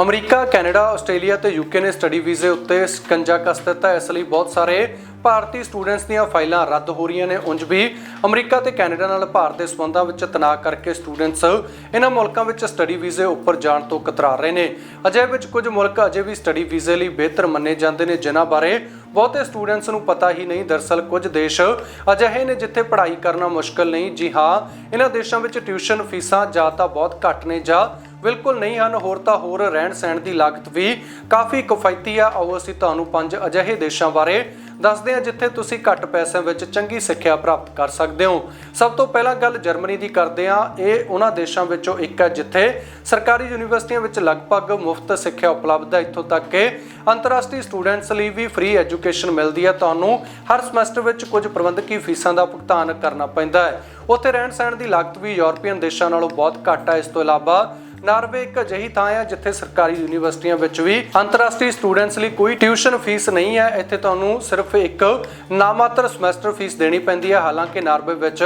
America, Canada, Australia ਤੇ UK ਨੇ study ਵੀਜ਼ੇ ਉੱਤੇ ਸਕੰਜਾ ਕਸ ਦਿੱਤਾ। ਇਸ ਲਈ ਬਹੁਤ ਸਾਰੇ ਭਾਰਤੀ ਸਟੂਡੈਂਟਸ ਦੀਆਂ ਫਾਈਲਾਂ ਰੱਦ ਹੋ ਰਹੀਆਂ ਨੇ। ਉਂਝ ਵੀ ਅਮਰੀਕਾ ਤੇ ਕੈਨੇਡਾ ਨਾਲ ਭਾਰਤ ਦੇ ਸਬੰਧਾਂ ਵਿੱਚ ਤਣਾਅ ਕਰਕੇ ਸਟੂਡੈਂਟਸ ਇਹਨਾਂ ਮੁਲਕਾਂ ਵਿੱਚ ਸਟੱਡੀ ਵੀਜ਼ੇ ਉੱਪਰ ਜਾਣ ਤੋਂ ਕਤਰਾ ਰਹੇ ਨੇ। ਅਜੇ ਵਿੱਚ ਕੁਝ ਮੁਲਕ ਅਜੇ ਵੀ ਸਟੱਡੀ ਵੀਜ਼ੇ ਲਈ ਬਿਹਤਰ ਮੰਨੇ ਜਾਂਦੇ ਨੇ, ਜਿਨ੍ਹਾਂ ਬਾਰੇ ਬਹੁਤੇ ਸਟੂਡੈਂਟਸ ਨੂੰ ਪਤਾ ਹੀ ਨਹੀਂ। ਦਰਸਲ ਕੁਝ ਦੇਸ਼ ਅਜਿਹੇ ਨੇ ਜਿੱਥੇ ਪੜ੍ਹਾਈ ਕਰਨਾ ਮੁਸ਼ਕਲ ਨਹੀਂ। ਜੀ ਹਾਂ, ਇਹਨਾਂ ਦੇਸ਼ਾਂ ਵਿੱਚ ਟਿਊਸ਼ਨ ਫੀਸਾਂ ਜਾਂ ਤਾਂ ਬਹੁਤ ਘੱਟ ਨੇ ਜਾਂ ਬਿਲਕੁਲ ਨਹੀਂ ਹਨ। ਹੋਰ ਤਾਂ ਹੋਰ ਰਹਿਣ ਸਹਿਣ ਦੀ ਲਾਗਤ ਵੀ ਕਾਫੀ ਕਿਫਾਇਤੀ ਆ। ਆਓ ਅਸੀਂ ਤੁਹਾਨੂੰ ਪੰਜ ਅਜਿਹੇ ਦੇਸ਼ਾਂ ਬਾਰੇ ਦੱਸਦੇ ਹਾਂ ਜਿੱਥੇ ਤੁਸੀਂ ਘੱਟ ਪੈਸਿਆਂ ਵਿੱਚ ਚੰਗੀ ਸਿੱਖਿਆ ਪ੍ਰਾਪਤ ਕਰ ਸਕਦੇ ਹੋ। ਸਭ ਤੋਂ ਪਹਿਲਾਂ ਗੱਲ ਜਰਮਨੀ ਦੀ ਕਰਦੇ ਹਾਂ। ਇਹ ਉਹਨਾਂ ਦੇਸ਼ਾਂ ਵਿੱਚੋਂ ਇੱਕ ਹੈ ਜਿੱਥੇ ਸਰਕਾਰੀ ਯੂਨੀਵਰਸਿਟੀਆਂ ਵਿੱਚ ਲਗਭਗ ਮੁਫਤ ਸਿੱਖਿਆ ਉਪਲਬਧ ਹੈ। ਇੱਥੋਂ ਤੱਕ ਕਿ ਅੰਤਰਰਾਸ਼ਟਰੀ ਸਟੂਡੈਂਟਸ ਲਈ ਵੀ ਫ੍ਰੀ ਐਜੂਕੇਸ਼ਨ ਮਿਲਦੀ ਹੈ। ਤੁਹਾਨੂੰ ਹਰ ਸਮੈਸਟਰ ਵਿੱਚ ਕੁਝ ਪ੍ਰਬੰਧਕੀ ਫੀਸਾਂ ਦਾ ਭੁਗਤਾਨ ਕਰਨਾ ਪੈਂਦਾ ਹੈ। ਉੱਥੇ ਰਹਿਣ ਸਹਿਣ ਦੀ ਲਾਗਤ ਵੀ ਯੂਰਪੀਅਨ ਦੇਸ਼ਾਂ ਨਾਲੋਂ ਬਹੁਤ ਘੱਟ ਹੈ। ਇਸ ਤੋਂ ਇਲਾਵਾ ਨਾਰਵੇ ਇੱਕ ਅਜਿਹੀ ਥਾਂ ਹੈ ਜਿੱਥੇ ਸਰਕਾਰੀ ਯੂਨੀਵਰਸਿਟੀਆਂ ਵਿੱਚ ਵੀ ਅੰਤਰਰਾਸ਼ਟਰੀ ਸਟੂਡੈਂਟਸ ਲਈ ਕੋਈ ਟਿਊਸ਼ਨ ਫੀਸ ਨਹੀਂ ਹੈ। ਇੱਥੇ ਤੁਹਾਨੂੰ ਸਿਰਫ ਇੱਕ ਨਾਮਾਤਰ ਸਮੈਸਟਰ ਫੀਸ ਦੇਣੀ ਪੈਂਦੀ ਹੈ। ਹਾਲਾਂਕਿ ਨਾਰਵੇ ਵਿੱਚ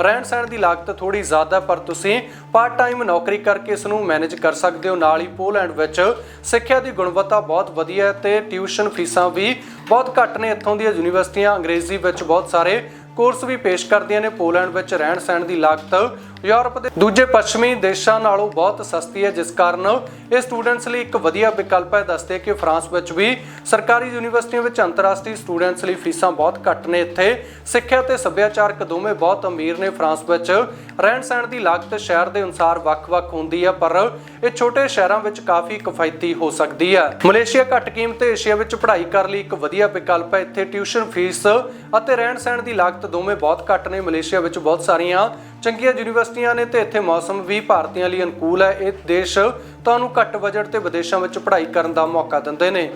ਰਹਿਣ ਸਹਿਣ ਦੀ ਲਾਗਤ ਥੋੜੀ ਜ਼ਿਆਦਾ ਪਰ ਤੁਸੀਂ ਪਾਰਟ ਟਾਈਮ ਨੌਕਰੀ ਕਰਕੇ ਇਸ ਨੂੰ ਮੈਨੇਜ ਕਰ ਸਕਦੇ ਹੋ। ਨਾਲ ਹੀ ਪੋਲੈਂਡ ਵਿੱਚ ਸਿੱਖਿਆ ਦੀ ਗੁਣਵੱਤਾ ਬਹੁਤ ਵਧੀਆ ਹੈ ਤੇ ਟਿਊਸ਼ਨ ਫੀਸਾਂ ਵੀ ਬਹੁਤ ਘੱਟ ਨੇ। ਇੱਥੋਂ ਦੀਆਂ ਯੂਨੀਵਰਸਿਟੀਆਂ ਅੰਗਰੇਜ਼ੀ ਵਿੱਚ ਬਹੁਤ ਸਾਰੇ ਕੋਰਸ ਵੀ ਪੇਸ਼ ਕਰਦੀਆਂ ਨੇ ਪੋਲੈਂਡ ਵਿੱਚ ਰਹਿਣ ਸਹਿਣ ਦੀ ਲਾਗਤ। ਯੂਰਪ ਦੇ ਦੂਜੇ ਪੱਛਮੀ ਦੇਸ਼ਾਂ ਨਾਲੋਂ ਬਹੁਤ ਸਸਤੀ ਹੈ, ਜਿਸ ਕਾਰਨ ਇਹ ਸਟੂਡੈਂਟਸ ਲਈ ਇੱਕ ਵਧੀਆ ਵਿਕਲਪ ਹੈ। ਦੱਸਦੇ ਕਿ ਫਰਾਂਸ ਵਿੱਚ ਵੀ ਸਰਕਾਰੀ ਯੂਨੀਵਰਸਿਟੀਆਂ ਵਿੱਚ ਅੰਤਰਰਾਸ਼ਟਰੀ ਸਟੂਡੈਂਟਸ ਲਈ ਫੀਸਾਂ ਬਹੁਤ ਘੱਟ ਨੇ। ਇੱਥੇ ਸਿੱਖਿਆ ਤੇ ਸੱਭਿਆਚਾਰਕ ਦੋਵੇਂ ਬਹੁਤ ਅਮੀਰ ਨੇ। ਫਰਾਂਸ ਵਿੱਚ ਰਹਿਣ ਸਹਿਣ ਦੀ ਲਾਗਤ ਸ਼ਹਿਰ ਦੇ ਅਨੁਸਾਰ ਵੱਖ-ਵੱਖ ਹੁੰਦੀ ਹੈ, ਪਰ ਇਹ ਛੋਟੇ ਸ਼ਹਿਰਾਂ ਵਿੱਚ ਕਾਫੀ ਕਿਫਾਇਤੀ ਹੋ ਸਕਦੀ ਹੈ। ਮਲੇਸ਼ੀਆ ਘੱਟ ਕੀਮਤ ਏਸ਼ੀਆ ਵਿੱਚ ਪੜ੍ਹਾਈ ਕਰਨ ਲਈ ਇੱਕ ਵਧੀਆ ਵਿਕਲਪ ਹੈ। ਇੱਥੇ ਟਿਊਸ਼ਨ ਫੀਸ ਅਤੇ ਰਹਿਣ ਸਹਿਣ ਦੀ ਲਾਗਤ ਦੋਵੇਂ ਬਹੁਤ ਘੱਟ ਨੇ, ਮਲੇਸ਼ੀਆ ਵਿੱਚ ਬਹੁਤ ਸਾਰੀਆਂ ਚੰਗੀਆਂ ਯੂਨੀਵਰਸਿਟੀਆਂ ਨੇ ਤੇ ਇੱਥੇ ਮੌਸਮ ਵੀ ਭਾਰਤੀਆਂ ਲਈ ਅਨੁਕੂਲ ਹੈ। ਇਹ ਦੇਸ਼ ਤੁਹਾਨੂੰ ਘੱਟ ਬਜਟ ਤੇ ਵਿਦੇਸ਼ਾਂ ਵਿੱਚ ਪੜ੍ਹਾਈ ਕਰਨ ਦਾ ਮੌਕਾ ਦਿੰਦੇ ਨੇ।